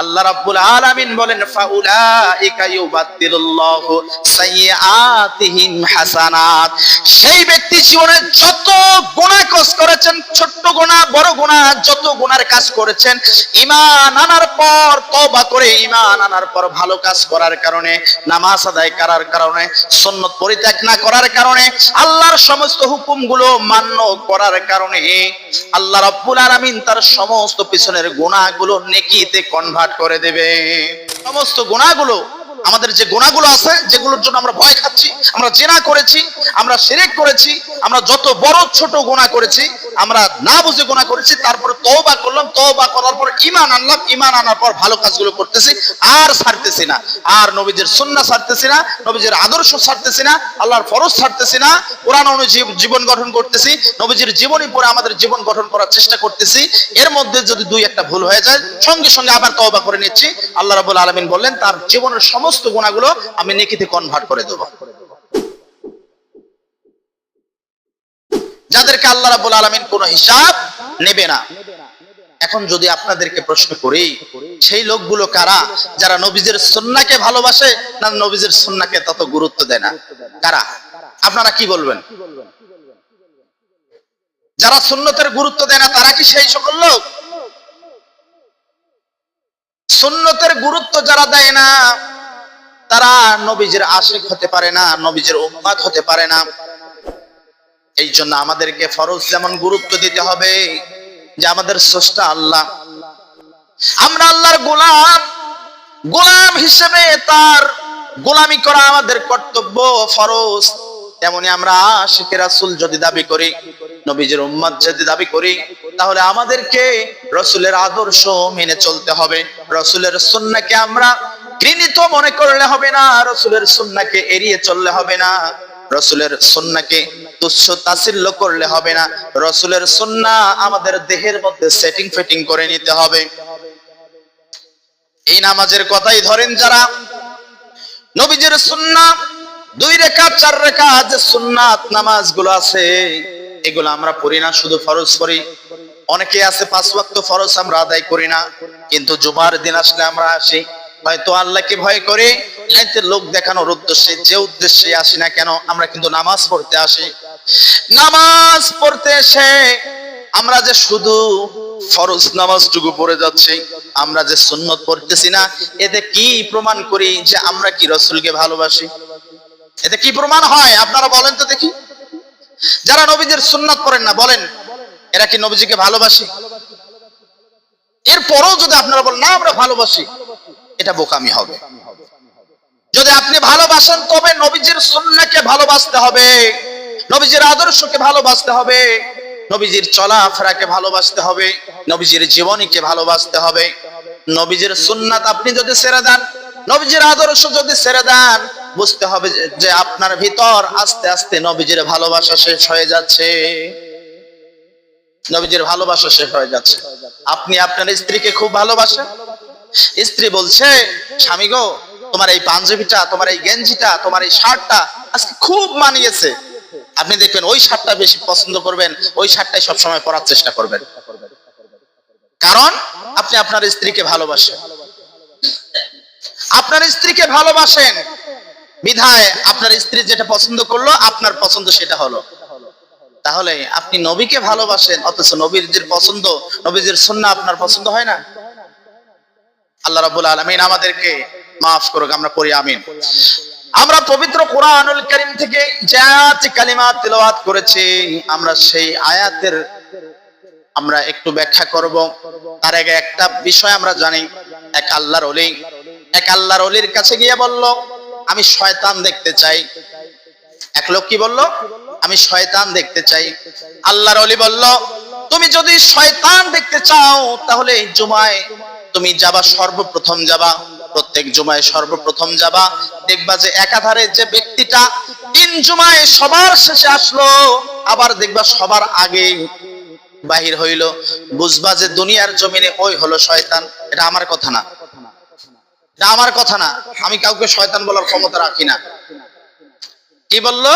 আল্লাহ রাব্বুল আলামিন বলেন, ফাউলাইকা ইউবাদদিলুল্লাহু সাইয়্যাতিহিম হাসানাত। সেই ব্যক্তি জীবনে যত গুনাহ কাজ করেছেন, ছোট্ট গুনাহ, বড় গুনাহ, যত গুনার কাজ করেছেন, ঈমান আনার পর তওবা করে ঈমান আনার পর ভালো কাজ করার কারণে, নামাজ আদায় করার কারণে, সুন্নত পরিত্যাগ না করার কারণে, আল্লাহর সমস্ত হুকুমগুলো মান্য করার কারণে, আল্লাহ রাব্বুল আলামিন তার সমস্ত পিছনের গুনাহগুলো নেকিতে কনভার্ট করে দেবে। সমস্ত গুনাহগুলো আমাদের যে গুণাগুলো আছে, যেগুলোর জন্য আমরা ভয় খাচ্ছি, আমরা জেনা করেছি, আমরা সেরেক করেছি, আমরা যত বড় ছোট গুণা করেছি, আমরা না বুঝে গুণা করেছি, তারপরে তওবা করলাম, তওবা করার পর ঈমান আনলাম, ঈমান আনার পর ভালো কাজগুলো করতেছি, আর ছাড়তেছি না। আর নবীজের সুন্নাহ ছাড়তেছি না নবীজের আদর্শ ছাড়তেছি না, আল্লাহর ফরজ ছাড়তেছি না, কোরআন অনুযায়ী জীবন গঠন করতেছি, নবীজির জীবনী পরে আমাদের জীবন গঠন করার চেষ্টা করতেছি। এর মধ্যে যদি দুই একটা ভুল হয়ে যায়, সঙ্গে সঙ্গে আবার তওবা করে নিচ্ছি। আল্লাহ রাব্বুল আলামিন বললেন, তার জীবনের সমস্ত গুণাগুলো আমি নেকিতে কনভার্ট করে দেবো। যাদেরকে আল্লাহ রাব্বুল আলামিন কোনো হিসাব নেবে না। এখন যদি আপনাদেরকে প্রশ্ন করি, সেই লোকগুলো কারা যারা নবীজের সুন্নাহকে ভালোবাসে না নবীজের সুন্নাহকে তত গুরুত্ব দেয় না? কারা? আপনারা কি বলবেন? যারা সুন্নতের গুরুত্ব দেয় না, তারা কি সেই সকল লোক? সুন্নতের গুরুত্ব যারা দেয় না তারা নবীজের আশিক হতে পারে না, নবীজের উম্মাদ হতে পারে না। এই জন্য আমাদেরকে ফরজ যেমন গুরুত্ব দিতে হবে, যে আমাদের স্রষ্টা আল্লাহ। আমরা আল্লাহর গোলাম গোলাম হিসেবে তার গোলামি করা আমাদের কর্তব্য ফরজ। তেমনি আমরা আশিকের রাসূল যদি দাবি করি, নবীজের উম্মত যদি দাবি করি, তাহলে আমাদেরকে রসুলের আদর্শ মেনে চলতে হবে। রসুলের সুন্নাহকে আমরা ঘৃণিত মনে করলে হবে না, রসুলের সুন্নাহকে এড়িয়ে চললে হবে না, রসুলের সুন্নাহকে তুচ্ছ তাছিল্য করলে হবে না, রসুলের সুন্নাহ আমাদের দেহের মধ্যে সেটিং ফিটিং করে নিতে হবে। এই নামাজের কথাই ধরেন যারা, নবীজের সুন্না, দুই রেখা, চার রেখা যে সুন্নাত নামাজগুলো আছে, এগুলো আমরা পড়ি না, শুধু ফরজ করি। অনেকে আছে, পাঁচ ওয়াক্ত ফরজ আমরা আদায় করি না, কিন্তু জুমার দিন আসলে আমরা আসি। হয়তো আল্লাহকে ভয় করে নাইতে লোক দেখানোর উদ্দেশ্যে যে উদ্দেশ্যে আসি না কেন, আমরা কিন্তু নামাজ পড়তে আসি। নামাজ পড়তে এসে আমরা যে শুধু ফরজ নামাজটুকু পড়ে যাচ্ছি, আমরা যে সুন্নত পড়তেছি না, এতে কি প্রমাণ করি যে আমরা কি রসুলকে ভালোবাসি? এতে কি প্রমাণ হয়? আপনারা বলেন তো দেখি। যারা নবীদের সুন্নাত করেন না, বলেন। এরা কি নবীজিকে ভালোবাসি? এরপরও যদি আপনারা বলেন, না, আমরা ভালোবাসি। এটা বোকামি হবে। যদি আপনি ভালোবাসেন, তবে নবীজির সুন্নাহকে ভালোবাসতে হবে। নবীজির আদর্শকে ভালোবাসতে হবে। নবীজির চলাফেরাকে ভালোবাসতে হবে। নবীজির জীবনীকে ভালোবাসতে হবে। নবীজির সুন্নাত আপনি যদি ছেড়ে দেন, নবীজির আদর্শ যদি ছেড়ে দেন, বুঝতে হবে যে আপনার ভিতর আস্তে আস্তে নবীজির ভালোবাসা শেষ হয়ে যাচ্ছে। নবীজির ভালোবাসা শেষ হয়ে যাচ্ছে। আপনি আপনার স্ত্রীকে খুব ভালোবাসেন? স্ত্রী বলছে, স্বামী গো, তোমার এই পাঞ্জাবিটা, তোমার এই গেঞ্জিটা, তোমার এই শার্টটা আজকে খুব মানিয়েছে। আপনি দেখবেন ওই শার্টটা বেশি পছন্দ করবেন, ওই শার্টটাই সবসময় পরার চেষ্টা করবেন। কারণ আপনি আপনার স্ত্রীকে ভালোবাসেন। আপনার স্ত্রীকে ভালোবাসেন। বিধায় আপনার স্ত্রী যেটা পছন্দ করল, আপনার পছন্দ সেটা হলো। তাহলে আপনি নবীকে ভালোবাসেন, অথচ নবীর পছন্দ নবীজির সুন্নাহ আপনার পছন্দ হয় না? আল্লাহ রাব্বুল আলামিন আমাদেরকে মাফ করুক, আমরা পড়ি, আমিন। আমরা পবিত্র কোরআনুল কারীম থেকে যে আয়াত কালিমা তেলাওয়াত করেছি, আমরা সেই আয়াতের আমরা একটু ব্যাখ্যা করব। তার আগে একটা বিষয় আমরা জানি, এক আল্লাহর ওলি। এক আল্লাহর ওলির কাছে গিয়ে বলল, আমি শয়তান দেখতে চাই। এক লোক কি বলল, আমি শয়তান দেখতে চাই। আল্লাহর অলি বলল, তুমি যদি শয়তান দেখতে চাও, তাহলে জুমায় তুমি যাবা, সর্বপ্রথম যাবা, প্রত্যেক জুমায় সর্বপ্রথম যাবা। দেখবা যে একাধারে যে ব্যক্তিটা তিন জুমায় সবার শেষে আসলো, আবার দেখবা সবার আগে বাহির হইল। বুঝবা যে দুনিয়ার জমিনে ওই হলো শয়তান। এটা আমার কথা না। এটা আমার কথা না। আমি কাউকে শয়তান বলার ক্ষমতা রাখি না। কি বলল?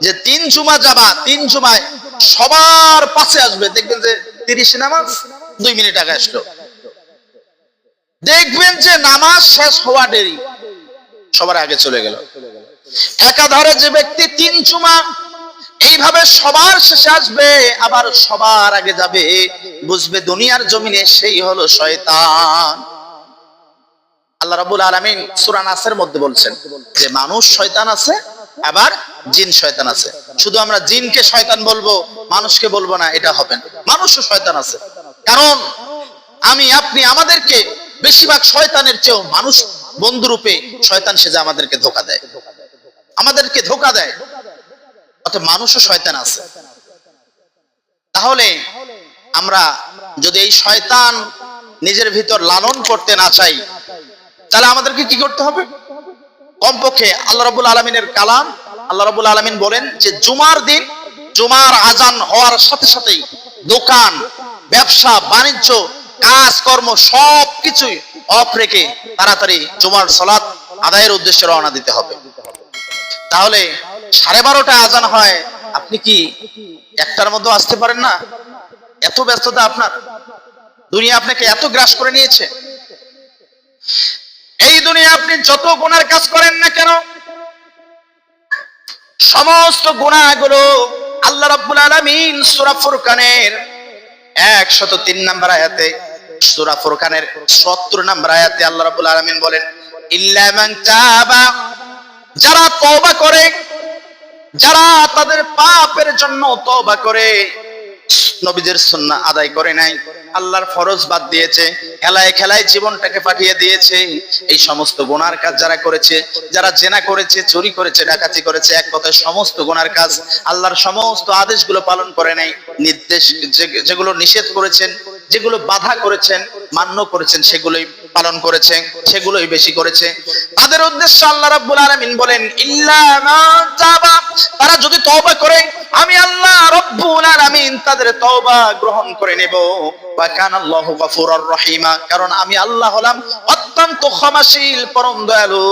যে তিন জুমা যাবা, তিন জুমায় সবার পাশে আসবে। দেখবেন যে তিরিশ নামাজ দুই মিনিট আগে আসলো। দেখবেন যে নামাজ শেষ হওয়া দেরি। সবার আগে চলে গেল। একাধারে যে ব্যক্তি তিন চুমা, এইভাবে সবার শেষে আসবে, আবার সবার আগে যাবে। বুঝবে দুনিয়ার জমিনে সেই হলো শয়তান। আল্লাহ রাবুল আলমিন সূরা নাসের মধ্যে বলছেন যে, মানুষ শয়তান আছে, আবার জিন শয়তান আছে। শুধু আমরা জিনকে শয়তান বলব, মানুষকে বলব না, এটা হবে না। মানুষও শয়তান আছে। কারণ আমি, আপনি আমাদেরকে বেশিরভাগ শয়তানের চেয়েও মানুষ বন্ধুরূপে শয়তান সেজে আমাদেরকে ধোকা দেয়। আমাদেরকে ধোকা দেয়। অর্থাৎ মানুষও শয়তান আছে। তাহলে আমরা যদি এই শয়তান নিজের ভিতর লালন করতে না চাই, তাহলে আমাদেরকে কি করতে হবে? কমপক্ষে আল্লাহ রাবুল আলমিনের কালাম, আল্লাহ রাবুল আলমিন বলেন যে, জুমার দিন, জুমার আজান হওয়ার সাথে সাথেই দোকান, ব্যবসা, বাণিজ্য কাজ কর্ম সব কিছুই অফ রেখে তাড়াতাড়ি জুমার সলাৎ আদায়ের উদ্দেশ্যে রওনা দিতে হবে। তাহলে সাড়ে বারোটা আজান হয়, আপনি কি একটার মধ্যে আসতে পারেন না? এত ব্যস্ততা আপনার? দুনিয়া আপনাকে এত গ্রাস করে নিয়েছে। এই দুনিয়া আপনি যত গুনার কাজ করেন না কেন? সমস্ত গুণাগুলো আল্লাহ রাব্বুল আলামিন সূরা ফুরকানের 103 নম্বর আয়াতে সূরা ফুরকানের 70 নম্বর আয়াতে আল্লাহ রাব্বুল আলামিন বলেন তাবা যারা তওবা করে, যারা তাদের পাপের জন্য তওবা করে, নবীদের সুন্নাহ আদায় করে নাই, আল্লাহর ফরজ বাদ দিয়েছে, খেলায় খেলায় জীবনটাকে পাঠিয়ে দিয়েছে, এই সমস্ত গোনার কাজ যারা করেছে, যারা জেনা করেছে, চুরি করেছে, ডাকাতি করেছে, এক কথায় সমস্ত গোনার কাজ আল্লাহর সমস্ত আদেশগুলো পালন করে নাই, নির্দেশ যেগুলো নিষেধ করেছেন যেগুলো বাধা করেছেন, মান্য করেছেন, সেগুলোই পালন করেছে সেগুলোই বেশি করেছে। তাদের উদ্দেশ্য আল্লাহ রাব্বুল আলামিন বলেন, ইল্লা তাবা। তারা যদি তওবা করে, আমি আল্লাহ রব্বুল আলামিন তাদের তওবা গ্রহণ করে নেব। ওয়া কানাল্লাহু গফুরুর রহিমা। কারণ আমি আল্লাহ হলাম অত্যন্ত ক্ষমাশীল, পরম দয়ালু।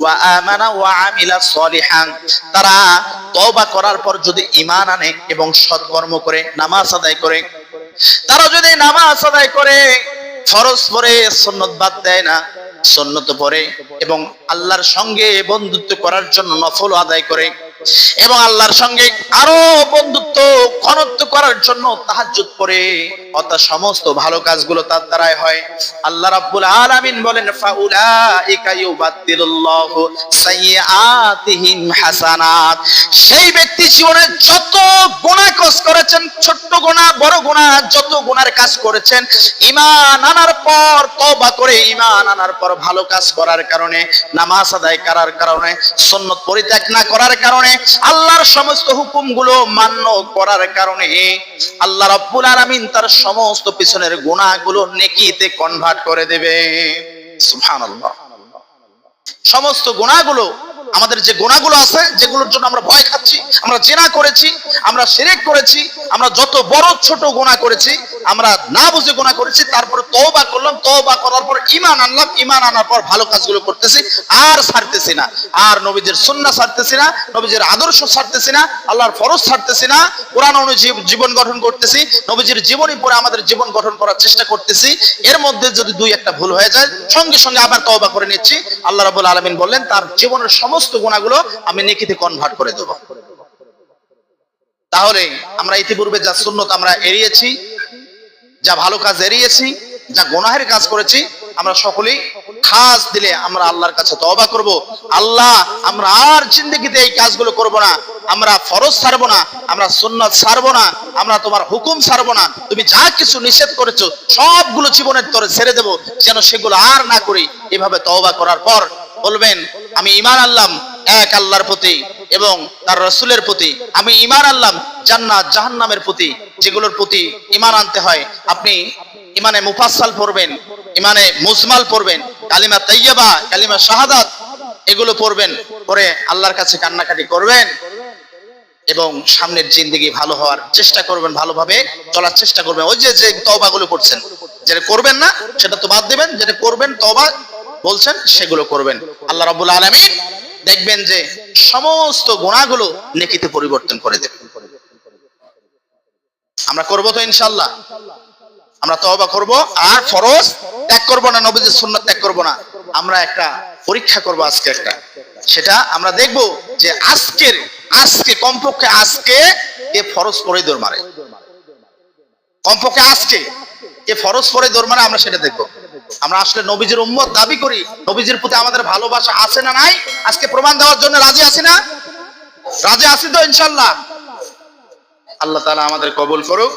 ওয়া আমানা ওয়া আমিলা সলিহান। তারা তওবা করার পর যদি ঈমান আনে এবং সৎকর্ম করে, নামাজ আদায় করে তারা যদি নামাজ আদায় করে, ফরজ পরে সন্ন্যত বাদ দেয় না সন্ন্যত পরে এবং আল্লাহর সঙ্গে বন্ধুত্ব করার জন্য নফল আদায় করে এবং আল্লাহর সঙ্গে আরও বন্ধুত্ব, ঘনত্ব করার জন্য তাহাজুত করে অর্থাৎ সমস্ত ভালো কাজগুলো তার দ্বারাই হয়। আল্লাহ রাব্বুল আলামিন বলেন, ফাউলাইকা ইউবাদদিলুল্লাহু সাইয়্যাতিহিম হাসানাত। সেই ব্যক্তি জীবনে যত গুনাহ কাজ করেছেন, ছোট্ট গুনাহ, বড় গুনাহ, যত গুনার কাজ করেছেন, ঈমান আনার পর তওবা করে ঈমান আনার পর ভালো কাজ করার কারণে, নামাজ আদায় করার কারণে, সুন্নত পরিত্যাগ না করার কারণে, আল্লাহর সমস্ত হুকুমগুলো মান্য করার কারণে, আল্লাহ রাব্বুল আলামিন তার সমস্ত পিছনের গুণাগুলো নেকিতে কনভার্ট করে দেবে। সমস্ত গুণাগুলো আমাদের যে গুণাগুলো আছে, যেগুলোর জন্য আমরা ভয় খাচ্ছি, আমরা জেনা করেছি, আমরা সেরেক করেছি, আমরা যত বড় ছোট গুণা করেছি, আমরা না বুঝে গুণা করেছি, তারপরে তওবা করলাম, তওবা করার পর ঈমান আনলাম, ঈমান আনার পর ভালো কাজগুলো করতেছি, আর ছাড়তেছি না। আর নবীদের সুন্নাহ ছাড়তেছি না নবীজির আদর্শ ছাড়তেছি না, আল্লাহর ফরজ ছাড়তেছি না, কোরআন অনুযায়ী জীবন গঠন করতেছি, নবীজির জীবনী পরে আমাদের জীবন গঠন করার চেষ্টা করতেছি, এর মধ্যে যদি দুই একটা ভুল হয়ে যায়, সঙ্গে সঙ্গে আবার তওবা করে নিচ্ছি। আল্লাহ রাব্বুল আলামিন বললেন, তার জীবনের সমস্ত গুণাগুলো আমি নেকিতে কনভার্ট করে দেব। তাহলে আমরা ইতিপূর্বে যা সুন্নত আমরা এড়িয়েছি, যা ভালো কাজ এড়িয়েছি, যা গুনাহের কাজ করেছি, আমরা সকলেই খাস দিলে আমরা আল্লাহর কাছে তওবা করব। আল্লাহ, আমরা আর জিন্দগিতে এই কাজগুলো করব না। আমরা ফরজ ছাড়বো না, আমরা সুন্নাত ছাড়বো না, আমরা তোমার হুকুম ছাড়বো না। তুমি যা কিছু নিষেধ করেছ, সবগুলো জীবনের তরে ছেড়ে দেব, যেন সেগুলো আর না করি। এভাবে তওবা করার পর বলবেন আমি ইমান আনলাম এক আল্লাহর প্রতি এবং তার রসুলের প্রতি। আমি ইমান আনলাম জান্নাত, জাহান্নামের প্রতি, যেগুলোর প্রতি ইমান আনতে হয়। আপনি ইমানে মুফাসসাল পড়বেন ইমানে মুজমাল পড়বেন, কালিমা তাইয়্যিবা, কালিমা শাহাদাত এগুলো পড়বেন পরে আল্লাহর কাছে কান্নাকাটি করবেন এবং সামনের জিন্দগি ভালো হওয়ার চেষ্টা করবেন, ভালোভাবে চলার চেষ্টা করবেন। ওই যে যে তওবাগুলো করছেন, যেটা করবেন না, সেটা তো বাদ দিবেন, যেটা করবেন তওবা বলছেন, সেগুলো করবেন। আল্লাহ রাব্বুল আলামিন দেখবেন যে সমস্ত গুণাগুলো নেকিতে পরিবর্তন করে দেবে আমরা করব তো ইনশাআল্লাহ। আমরা তওবা করব, আর ফরজ ত্যাগ করব না নবীজির সুন্নাত ত্যাগ করব না। আমরা একটা পরীক্ষা করব আজকে একটা। সেটা আমরা দেখব যে আজকের, আজকে, কমপক্ষে আজকে কে ফরজ করে দৌড় মারে। কমপক্ষে আজকে কে ফরজ করে দৌড় মারে, আমরা সেটা দেখব। আমরা আসলে নবীজির উম্মত দাবি করি, নবীজির প্রতি আমাদের ভালোবাসা আছে না নাই? আজকে প্রমাণ দেওয়ার জন্য রাজি আছি না? রাজি আছি তো ইনশাল্লাহ। আল্লাহ তালা আমাদের কবুল করুক।